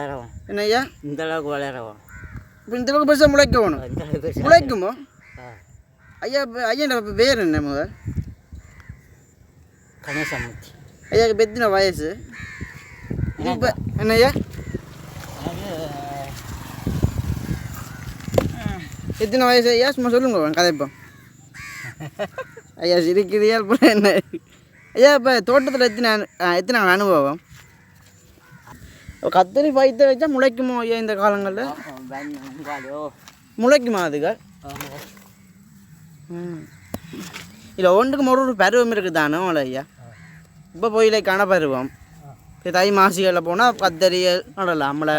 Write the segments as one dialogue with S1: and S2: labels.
S1: வளரவும்.
S2: என்ன ஐயா
S1: இந்த அளவுக்கு வளரவும்.
S2: இப்போ இந்த அளவுக்கு பெருசாக முளைக்க வேணும். முளைக்குமோ. ஐயா ஐயா பேர் என்ன முதல்?
S1: கணேசமூர்த்தி.
S2: ஐயாக்கு பெத்தின வயசு? இப்போ என்ன ஐயா எத்தனை வயசு ஐயா? சும்மா சொல்லுங்க கதைப்போம் ஐயா அப்புறம் என்ன? ஐயா இப்போ தோட்டத்தில் எத்தனை எத்தனை அனுபவம்? கத்தரி பைத்த வச்சா முளைக்குமோ ஐயா இந்த காலங்களில்? முளைக்குமா அதுகள்? ம். இல்லை ஒன்றுக்கும் ஒரு பருவம் இருக்குது தானே உங்களை ஐயா இப்போ போயில கண பருவம். தை மாசிகளில் போனால் கத்தரியல் நடலாம் நம்மளை.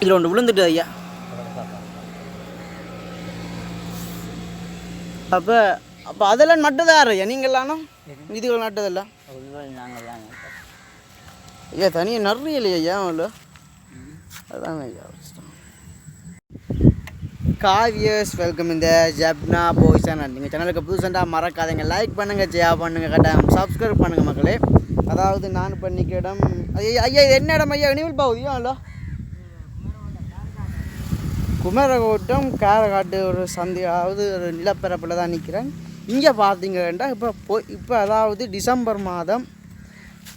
S2: இதில் ஒன்று விழுந்துட்டு ஐயா. அப்போ அப்போ அதெல்லாம் நட்டதா ஐயா? நீங்களானோ இதுகள் நட்டதெல்லாம்? ஐயா தனியாக நிறைய இல்லையா ஐயா இல்லை அதான் ஐயா காவியர்ஸ் வெல்கம் இந்த ஜப்னா பாய்ஸ் சேனல் நீங்கள் சேனலுக்கு புதுசாக மறக்காதீங்க. லைக் பண்ணுங்கள் ஜெயா பண்ணுங்கள் கட்டாயம். சப்ஸ்கிரைப் பண்ணுங்கள் மக்களே. அதாவது நான் பண்ணிக்க இடம் ஐயா ஐயா இது என்ன இடம் ஐயா? இனிவில் பாவுதியா இல்லை குமரகோட்டம் காரக்காட்டு ஒரு சந்தி அதாவது ஒரு நிலப்பரப்பில் தான் நிற்கிறேன் இங்கே பார்த்தீங்கன்னா இப்போ போய் இப்போ அதாவது டிசம்பர் மாதம்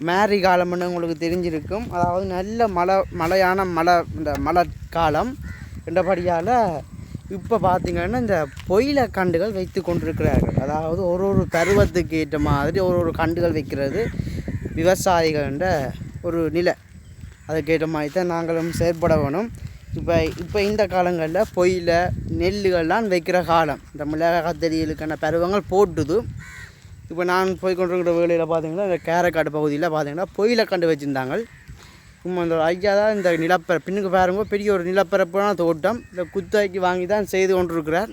S2: மேரி காலம்னு உங்களுக்கு தெரிஞ்சிருக்கும். அதாவது நல்ல மழை மழையான மழை இந்த மழை காலம் என்றபடியால் இப்போ பார்த்திங்கன்னா இந்த பொயில கண்டுகள் வைத்து கொண்டிருக்கிறார்கள். அதாவது ஒரு ஒரு பருவத்துக்கு ஏற்ற மாதிரி ஒரு ஒரு கண்டுகள் வைக்கிறது விவசாயிகள்ன்ற ஒரு நிலை. அதுக்கேற்ற மாதிரி தான் நாங்களும் செயற்பட வேணும். இப்போ இப்போ இந்த காலங்களில் பொயில நெல்லுகள்லாம் வைக்கிற காலம். இந்த மிளகாய் கத்தரிகளுக்கான பருவங்கள் போட்டுது. இப்போ நான் போய் கொண்டிருக்கிற வேலையில் பார்த்தீங்கன்னா இந்த கேரக்காடு பகுதியில் பார்த்தீங்கன்னா பொயில கண்டு வச்சுருந்தாங்க சும்மா அந்த ஐயா தான் இந்த நிலப்பர பின்னுக்கு பாருங்க பெரிய ஒரு நிலப்பரப்பான தோட்டம். இந்த குத்தாய்க்கு வாங்கி தான் செய்து கொண்டிருக்கிறார்.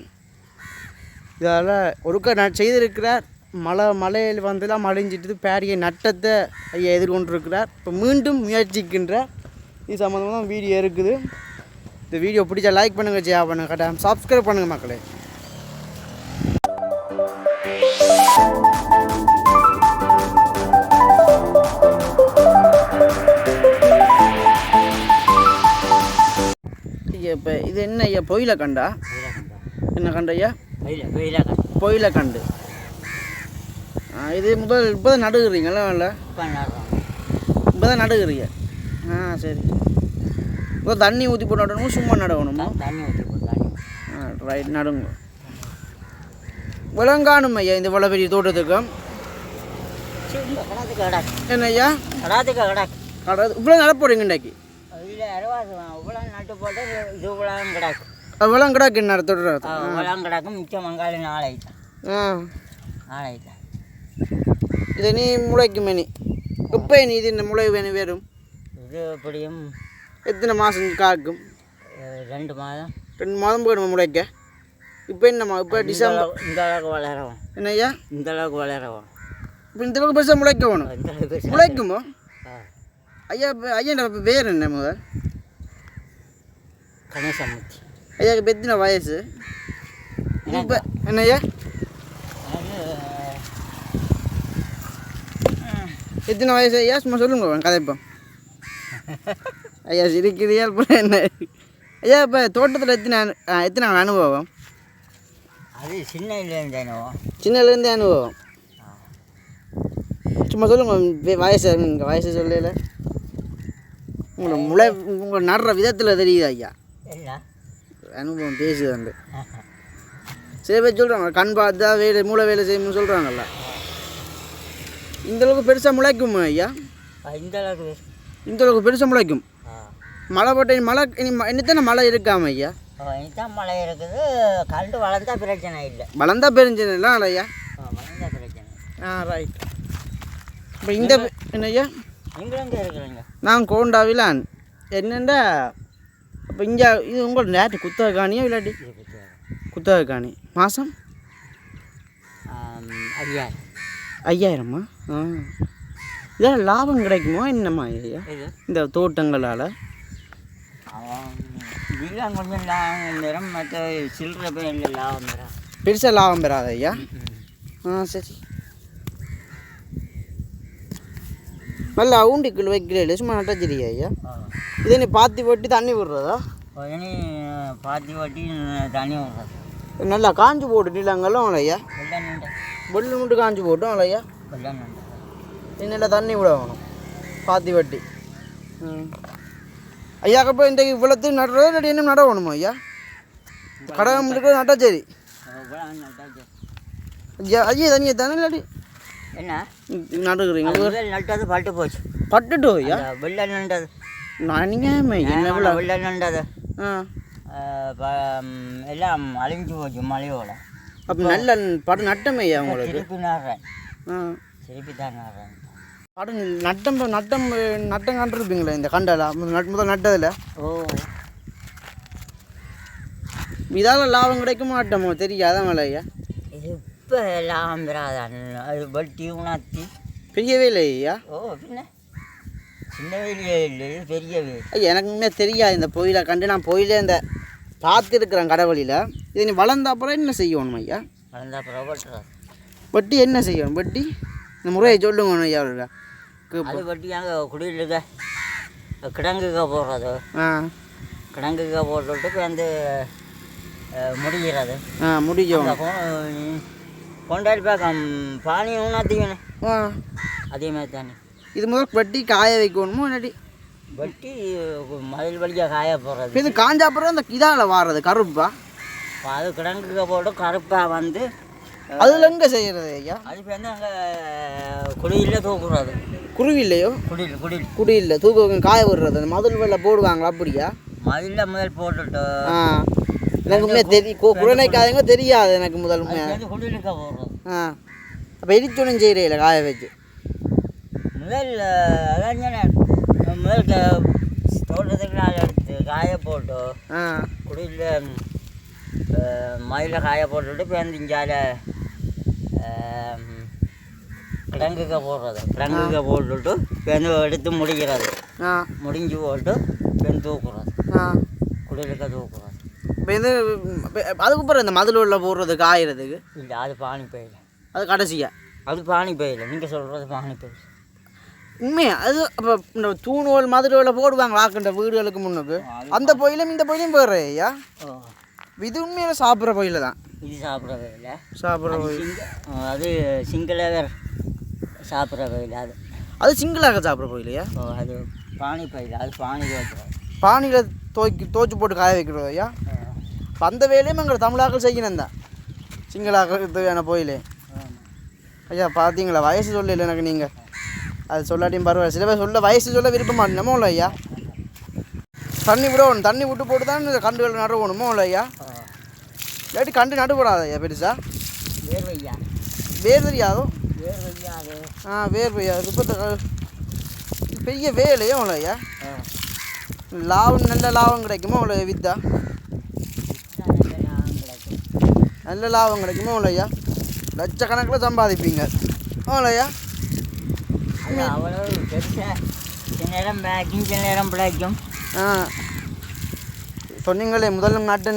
S2: இதால் ஒருக்க நான் செய்திருக்கிறார். மழை மலையில் வந்துலாம் மழைஞ்சிட்டு பேரிய நட்டத்தை ஐயா எதிர்கொண்டிருக்கிறார். இப்போ மீண்டும் முயற்சிக்கின்றார் இது சம்மந்தமாக தான் வீடியோ இருக்குது. இந்த வீடியோ பிடிச்சா லைக் பண்ணுங்கள் ஷேர் பண்ணுங்கள் கட்டாயம் சப்ஸ்கிரைப் பண்ணுங்கள் மக்களே. ஐயா இப்போ இது என்ன ஐயா பொயில கண்டா? என்ன கண்டு ஐயா? பொயில கண்டு. இது முதல் இப்போ தான் நடுகிறீங்களா இல்லை?
S1: இப்போ
S2: தான் நடுகிறீங்க. ஆ சரி. இப்போ தண்ணி ஊற்றி போட்டு நடணுமோ சும்மா நடக்கணுமோ
S1: தண்ணி ஊற்றி போட்டு
S2: ஆ ரைட் நடுங்க. விலங்காணும் ஐயா இந்த இவ்வளோ பெரிய
S1: கடாக்கு
S2: என்ன ஐயா?
S1: கடாத்துக்கு
S2: கடை இவ்வளோ இன்றைக்கி?
S1: இல்லை அறுபது இவ்வளோ நட்டு போட்டு இது இவ்வளோ கிடாக்கு.
S2: விலங்கு கிடக்கு என்ன தோட்டம்
S1: இவ்வளோ கிடாக்கு. மிச்சம் மங்காளி
S2: ஆ.
S1: நாளைக்கு
S2: இது நீ முளைக்குமே நீ இப்போ நீ இது இந்த முளை வேணும் வேறும்.
S1: இது எப்படியும்
S2: எத்தனை மாதம் காக்கும்?
S1: ரெண்டு மாதம்.
S2: ரெண்டு மாதம் போயிடுமா முளைக்க? இப்போ என்னம்மா? இப்போ டிசம்பர்
S1: இந்த அளவுக்கு வளரவும்.
S2: என்ன ஐயா
S1: இந்த அளவுக்கு வளரவும்.
S2: இப்போ இந்த அளவுக்கு பெருசாக முளைக்க வேணும். முளைக்குமோ. ஐயா ஐயா பேர் என்ன முதல்? பெத்தின வயசு? இப்போ என்ன ஐயா எத்தனை வயசு ஐயா? சும்மா சொல்லுங்க கதைப்போம் ஐயா சிரிக்கிறியா அப்புறம் என்ன? ஐயா இப்போ தோட்டத்தில் எத்தனை எத்தனை அனுபவம்?
S1: அது சின்ன இல்லைன்னு
S2: சின்னதுலேருந்தே அனுபவம். சும்மா சொல்லுங்க வயசு வயசு சொல்லல உங்களை முளை உங்களை நடுற விதத்தில் தெரியுது ஐயா? அனுபவம் பேசுது வந்து சில பேர் சொல்கிறாங்க கண் பார்த்தா வேலை மூளை வேலை செய்யணும்னு சொல்கிறாங்கல்ல இந்த அளவுக்கு பெருசாக முளைக்கும் ஐயா?
S1: இந்த அளவுக்கு
S2: இந்த அளவுக்கு பெருசாக முளைக்கும். மழை போட்ட மழை இனி இன்னத்தானே மழை இருக்காம ஐயா?
S1: இனிதான் மழை இருக்குது கண்டு வளர்ந்தா பிரச்சனை இல்லை.
S2: வளர்ந்தா பெருஞ்சலாம் ஐயா?
S1: ஆ, வளர்ந்தா பிரச்சனை இல்லை.
S2: ஆ ரைட் இப்போ இந்த என்ன ஐயா?
S1: எங்கே இருக்கிறீங்க?
S2: நான் கோண்டாவிலான். என்னென்னா இப்போ இங்கே இது உங்களோட நேற்று குத்தகை காணியா இல்லாட்டி? குத்தகை காணி மாதம்
S1: ஐயா
S2: ஐயாயிரமா? ஆ. இதெல்லாம் லாபம் கிடைக்குமா? என்னம்மா ஐயா இந்த தோட்டங்களால்?
S1: இதெல்லாம் கொஞ்சம் லா- நிறம் மற்ற சில்லற பேர் இல்லை லாபம் தரா
S2: பெருசாக லாபம் பெறாத ஐயா? ஆ சரி. நல்லா ஊண்டிக்குள் வைக்கிறீங்களே சும்மா நட்டச்சிரியா ஐயா? இதை நீ பாத்தி போட்டு தண்ணி விடுறதா?
S1: உடனே பாத்தி வட்டி தண்ணி விடுறது.
S2: நல்லா காஞ்சு போட்டு நிலங்களும்
S1: நின்று
S2: வெள்ளு மட்டும் காஞ்சு போட்டோம்
S1: வெள்ளம் நின்று
S2: இன்னில் தண்ணி விட வேணும் பாத்தி வட்டி. ம். ஐயா அப்போ இந்த இவ்வளோத்து நடுறது இல்லாட்டி இன்னும் நட வேணுமா ஐயா? கடகம் இருக்கிறது நட்டா சரி. ஐயா ஐயா தண்ணியை தானே இல்லாட்டி
S1: என்ன?
S2: நடுக்குறீங்க
S1: நட்டது பட்டு போச்சு.
S2: பட்டுட்டோ ஐயா?
S1: வெள்ளம் நின்றது
S2: நான் நீங்கள் என்ன ஆ
S1: எல்லாம் அழிஞ்சு போச்சு மழையோட
S2: அப்போ நல்ல படம் நட்டமே ஐயா உங்களுக்கு
S1: திருப்பி நடுறேன் திருப்பி தான் நடுறேன்
S2: படம் நட்டம் நட்டம் நட்டம் கண்டிருப்பீங்களே இந்த கண்டல முதல் நட்டதில்
S1: ஓ
S2: இதால் லாபம் கிடைக்குமா நட்டமோ தெரியாதான் மேலே ஐயா
S1: இது இப்போ எல்லாம் பெறாதான் அது வட்டி உணர்த்தி
S2: பெரியவே இல்லை ஐயா
S1: ஓ பின்ன சின்ன வேலையே இல்லை இது பெரிய வேலை
S2: ஐயா எனக்கு உண்மையாக தெரியாது இந்த பொயிலை கண்டு. நான் பொயிலே இந்த பார்த்துருக்குறேன் கடவுளில். இதை நீ வளர்ந்த அப்புறம் என்ன செய்யணும் ஐயா?
S1: வளர்ந்தா அப்புறம்
S2: வட்டி என்ன செய்யணும்? வட்டி? இந்த முறையை சொல்லுங்க ஐயா
S1: அது வட்டி அங்கே குடியிருக்க கிடங்குக்க போடுறது.
S2: ஆ.
S1: கிடங்குக்க போட்டுட்டு வந்து முடிகிறது.
S2: ஆ முடிஞ்சோம்
S1: கொண்டாடி பார்க்க பானி
S2: ஆ.
S1: அதே மாதிரி தானே.
S2: இது முதல் வட்டி காய வைக்கணுமோ இல்லாட்டி
S1: வட்டி மதில் வழியாக காய போடுறது
S2: இது காஞ்ச அப்புறம் இந்த இதால் வாடுறது கருப்பா?
S1: அது கிடங்குக்க போட்டு கருப்பாக வந்து
S2: அதில் எங்கே செய்கிறது ஐயா?
S1: அது வந்து அங்கே குடியில் தூக்குறது.
S2: குருவி இல்லையோ
S1: குடியில் குடியில்
S2: குடி இல்லை தூக்க காய விடுறது. அந்த மதுள் வெள்ளை போடுவாங்களா அப்படியா?
S1: முதல் போட்டுட்டு.
S2: ஆ. எனக்கு உண்மையாக தெரியும் குழந்தைக்காதங்க தெரியாது எனக்கு முதல்
S1: குடியிருக்க போடுறது.
S2: ஆ. அப்போ எரிச்சொன்னும் செய்கிறீங்கள காய வச்சு?
S1: முதல் அதான். முதல் தோட்டத்துக்கு நாள் எடுத்து காய போட்டு குடியில் மயில காய போட்டுட்டு இங்கால கிடங்குக்க போடுறது. கிடங்குக்க போட்டுட்டு இப்போ வந்து எடுத்து முடிக்கிறது. முடிஞ்சு போட்டு வந்து தூக்குறது.
S2: ஆ.
S1: குடியிருக்க தூக்குறது.
S2: இப்போ இது அதுக்கப்புறம் இந்த மதுள் உள்ள போடுறது காயறதுக்கு?
S1: இல்லை அது பானி பயில.
S2: அது கடைசியா?
S1: அது பானி பயில. நீங்கள் சொல்கிறது பானி பயிர்
S2: உண்மையா? அது அப்போ இந்த தூணுவல் மதுரை போடுவாங்க வாக்குன்ற வீடுகளுக்கு முன்னுக்கு? அந்த பொயிலும் இந்த பொயிலும் போயிடுறேன் ஐயா? இது உண்மையில சாப்பிட்ற பொயில தான்.
S1: இது சாப்பிட்ற பயில?
S2: சாப்பிட்ற
S1: அது
S2: பொயில்.
S1: அது சிங்களவர் சாப்பிட்ற பயில அது?
S2: அது சிங்கிளாக சாப்பிட்ற பொயிலையா
S1: ஓ அது பானி பயில அது பானி
S2: பானியில் தோக்கி தோச்சு போட்டு காய வைக்கிறது ஐயா? அந்த வேலையும் எங்கள் தமிழாக்கள் செய்யணும் தான். சிங்களாக்கிறதுக்கான பொயிலே. ஐயா பார்த்தீங்களா வயசு சொல்லல எனக்கு நீங்கள் அது சொல்லாட்டியும் பரவாயில்ல. சில பேர் சொல்ல வயசு சொல்ல விருப்ப மாட்டேனமோ இல்லை ஐயா. தண்ணி விடணும். தண்ணி விட்டு போட்டு தான் கண்டுகள் நடுவணுமோ. இல்லை ஐயா. இல்லாட்டி கண்டு நடுபடாத ஐயா பெருசா?
S1: வேர்வையா?
S2: வேர் தெரியாதோ
S1: வேர்வையா
S2: ஆ வேர் பெய்யாது இப்போ பெரிய வேலையோ இல்லை ஐயா? லாபம் நல்ல லாபம் கிடைக்குமோ இல்லை வித்தா? நல்ல லாபம் கிடைக்குமோ. ஐயா? லட்சக்கணக்கில் சம்பாதிப்பீங்க. இல்லையா
S1: பெருசா சில நேரம் சில நேரம் பிழைக்கும்.
S2: ஆ. சொன்னீங்களே முதல் நாட்டு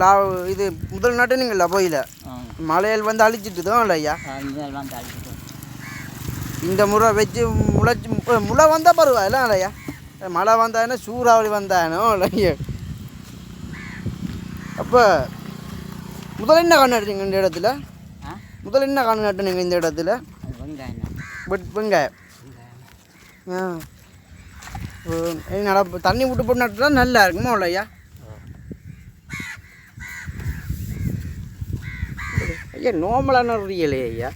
S2: லா இது முதல் நாட்டு நீங்கள் போயில மலையில் வந்து அழிச்சிட்டு தான்
S1: தள்ளிட்டு
S2: இந்த முறை வச்சு முளைச்சி முளை வந்தால் பரவாயில்ல இல்லையா மழை வந்தானே சூறாவளி வந்தானோ இல்லையா அப்போ முதல்ல என்ன கண்ணு நட்டுறீங்க இந்த இடத்துல? முதல்ல என்ன கண்ணு நட்டுனீங்க இந்த இடத்துல?
S1: தான்.
S2: இப்போ நட தண்ணி விட்டு போட்டு நட்டுறா நல்லா இருக்குமா இல்லையா ஐயா நோமலாக நடுறீங்களே ஐயா.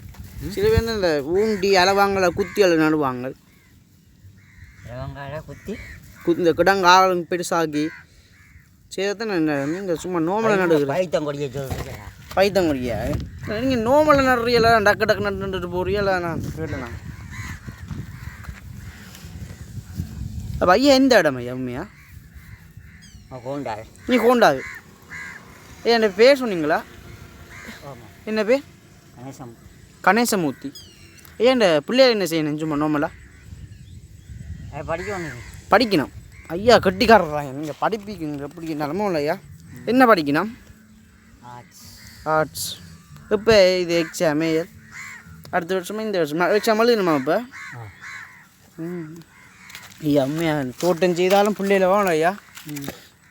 S2: சில பேர் இந்த ஊண்டி அளவாங்கல குத்தி அளவு நடுவாங்க.
S1: குத்தி?
S2: இந்த கிடங்கு ஆளுங்க பெருசாகி சேர்த்து நீங்கள் சும்மா நோமலாக நடுகிறேன் பைத்தங்குடியா நீங்கள் நோமலாக நடுறீங்களா டக்கு டக்கு நட்டு நட்டுட்டு போறீங்களா நான் கேட்டேண்ணா அப்போ ஐயா எந்த இடம் ஐயா உண்மையா?
S1: கோண்டாள்
S2: நீ கோண்டாது ஏ என் பேர் சொன்னீங்களா? என்ன பேர்?
S1: கணேசம்.
S2: கணேசமூர்த்தி. இந்த பிள்ளைகள் என்ன செய்யணும் சும்மா நோமலா
S1: படிக்க
S2: படிக்கணும் ஐயா கட்டிக்காரறாங்க நீங்கள் படிப்பிக்குங்க எப்படி? நிலமோ இல்லையா? என்ன படிக்கணும்?
S1: ஆர்ட்ஸ்
S2: ஆர்ட்ஸ் இப்போ இது எக்ஸாம் அடுத்த வருஷமா இந்த வருஷம் எக்ஸாம் எழுதணுமா இப்போ ஐயா அம்மையா தோட்டம் செய்தாலும் பிள்ளையில வேணும் ஐயா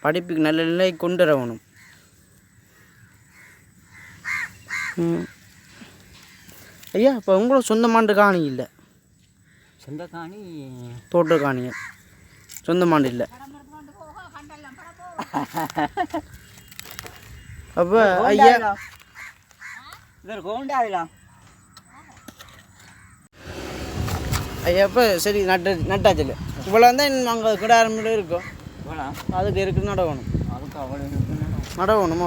S2: படிப்புக்கு நல்ல நிலை கொண்டு வரணும் ஐயா இப்போ உங்களோட சொந்தமாண்டு காணி இல்லை
S1: சொந்த காணி
S2: தோட்ட காணிங்க சொந்தமாண்டு இல்லை அப்போ ஐயா
S1: கோண்டாகலாம்
S2: ஐயா இப்போ சரி நட்டு நட்டாச்சில்ல இவ்வளோ தான் அங்கே கிடாரம் இருக்கும்.
S1: போகலாம்
S2: அதுக்கு இருக்கு நடவணும்?
S1: இருக்குன்னு
S2: நடவணும்?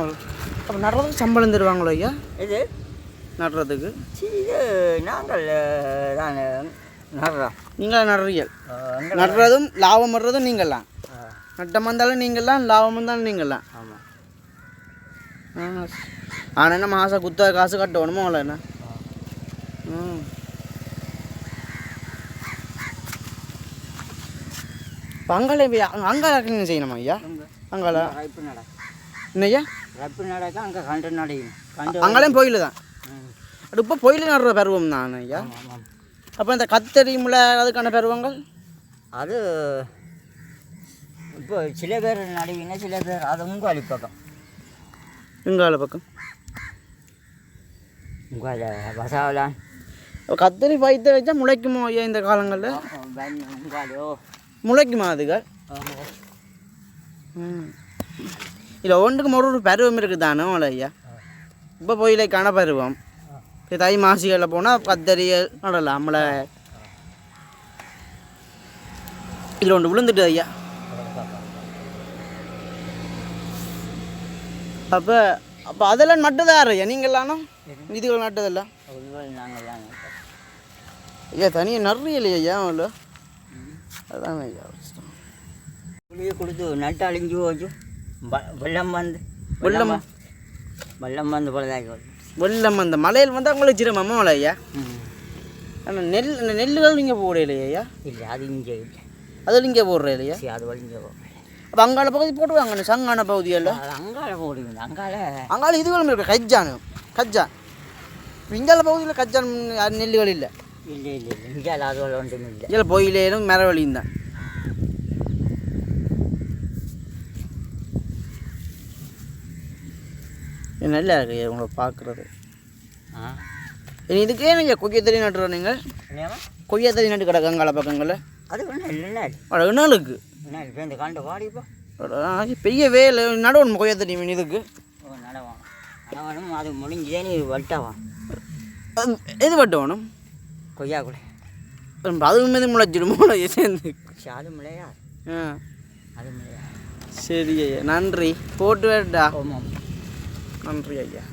S2: அப்போ நடுறதுக்கு சம்பளம் தருவாங்களோ ஐயா?
S1: இது
S2: நடுறதுக்கு.
S1: இது நாங்கள் தான் நடுறோம்.
S2: நீங்கள் நடுறீங்க நடுறதும் லாபம் வர்றதும் நீங்கள்லாம். நட்டம் வந்தாலும் நீங்கள்லாம் லாபம் வந்தாலும் நீங்கள்லாம்.
S1: ஆமாம்
S2: ஆனால் என்ன மாதம் குத்த காசு கட்டணுமோ அவ்வளோ என்ன? ம். இப்போ அங்கால அங்கால என்ன செய்யணுமா ஐயா? அங்கால? என்னய்யா?
S1: ரப்பு நடக்க அங்கே கண்டு நடையும்.
S2: அங்காலையும் தான். அது இப்போ கோயில் நடுற பருவம் தான் ஐயா? அப்போ இந்த கத்தரி முளை அதுக்கான பருவங்கள்?
S1: அது இப்போ சில பேர் நடுவீங்க சில பேர் அது உங்காளி பக்கம்
S2: எங்கால பக்கம்
S1: உங்கால வசாவலான்
S2: கத்தரி பைத்த வச்சா முளைக்குமோ ஐயா இந்த காலங்களில்? முளைக்குமா அதுகள்? ம். இல்லை ஒன்றுக்கு ஒரு ஒரு பருவம் இருக்குது தானே ஐயா? இப்போ போயிலைக்கான பருவம். தை மாசிகளில் போனால் கத்தரி நடலாம் நம்மளை. இதில் ஒன்று விழுந்துட்டு ஐயா. அப்போ அப்போ அதெல்லாம் மட்டும்தான் ஐயா. நீங்களாம் இதுகள் நட்டதெல்லாம் ஐயா தனியாக நிறைய இல்லையா ஐயா அவ்வளோ அதான் ஐயா.
S1: புளியை கொடுத்து நட்டு அழிஞ்சு போச்சு. வெள்ளம் வந்து
S2: வெள்ளமா?
S1: வெள்ளம் வந்து போலதாக்கி வருது
S2: வெள்ளம் அந்த மலையில் வந்தால் உங்களுக்கு சிரமமா மலை ஐயா? ஆனால் நெல் நெல்லுகள் நீங்கள் போடுற இல்லையா ஐயா?
S1: இல்லை அது இங்கே இல்லை.
S2: அதில் இங்கே போடுற இல்லையா
S1: அது வழிஞ்சு போகும்
S2: அப்போ அங்கால பகுதி போட்டுவாங்க சங்கான பகுதியில்
S1: அது அங்கால போடுவீங்க அங்கால
S2: அங்கால இதுகளும் இருக்கு கஜ்ஜானு. கஜ்ஜான். இங்கால பகுதியில் கஜ்ஜான் நெல்லுகள் இல்லை
S1: இல்லை இல்லை. இல்லை இங்கே அது ஒன்றும் இல்லை.
S2: இதில் பொயிலேனும் மரவழியும் தான். நல்லா இருக்கு உங்களை பார்க்குறது.
S1: ஆ?
S2: இதுக்கே நீங்கள் கொய்யா தறி நட்டுறோம் நீங்கள்? கொய்யா தறி நட்டு கிடக்கு அங்கால பக்கங்களில்.
S1: அது ஒன்றும் இல்லை இப்போ இந்த கண்டு வாடிப்போ
S2: பெரிய வேலை நடவணும் கொய்யா தறி மீன் இதுக்கு?
S1: நடவனும் அது முடிஞ்சே நீ வட்டாவான்
S2: அது எது பட்டு வேணும்
S1: கொய்யா கூட
S2: அதுவும் மீது முளைச்சிடும் முளைய சேர்ந்து
S1: சரி அது முளையா
S2: ஆ
S1: அது முளையா
S2: சரி ஐயா நன்றி போட்டு வேட்டா நன்றி ஐயா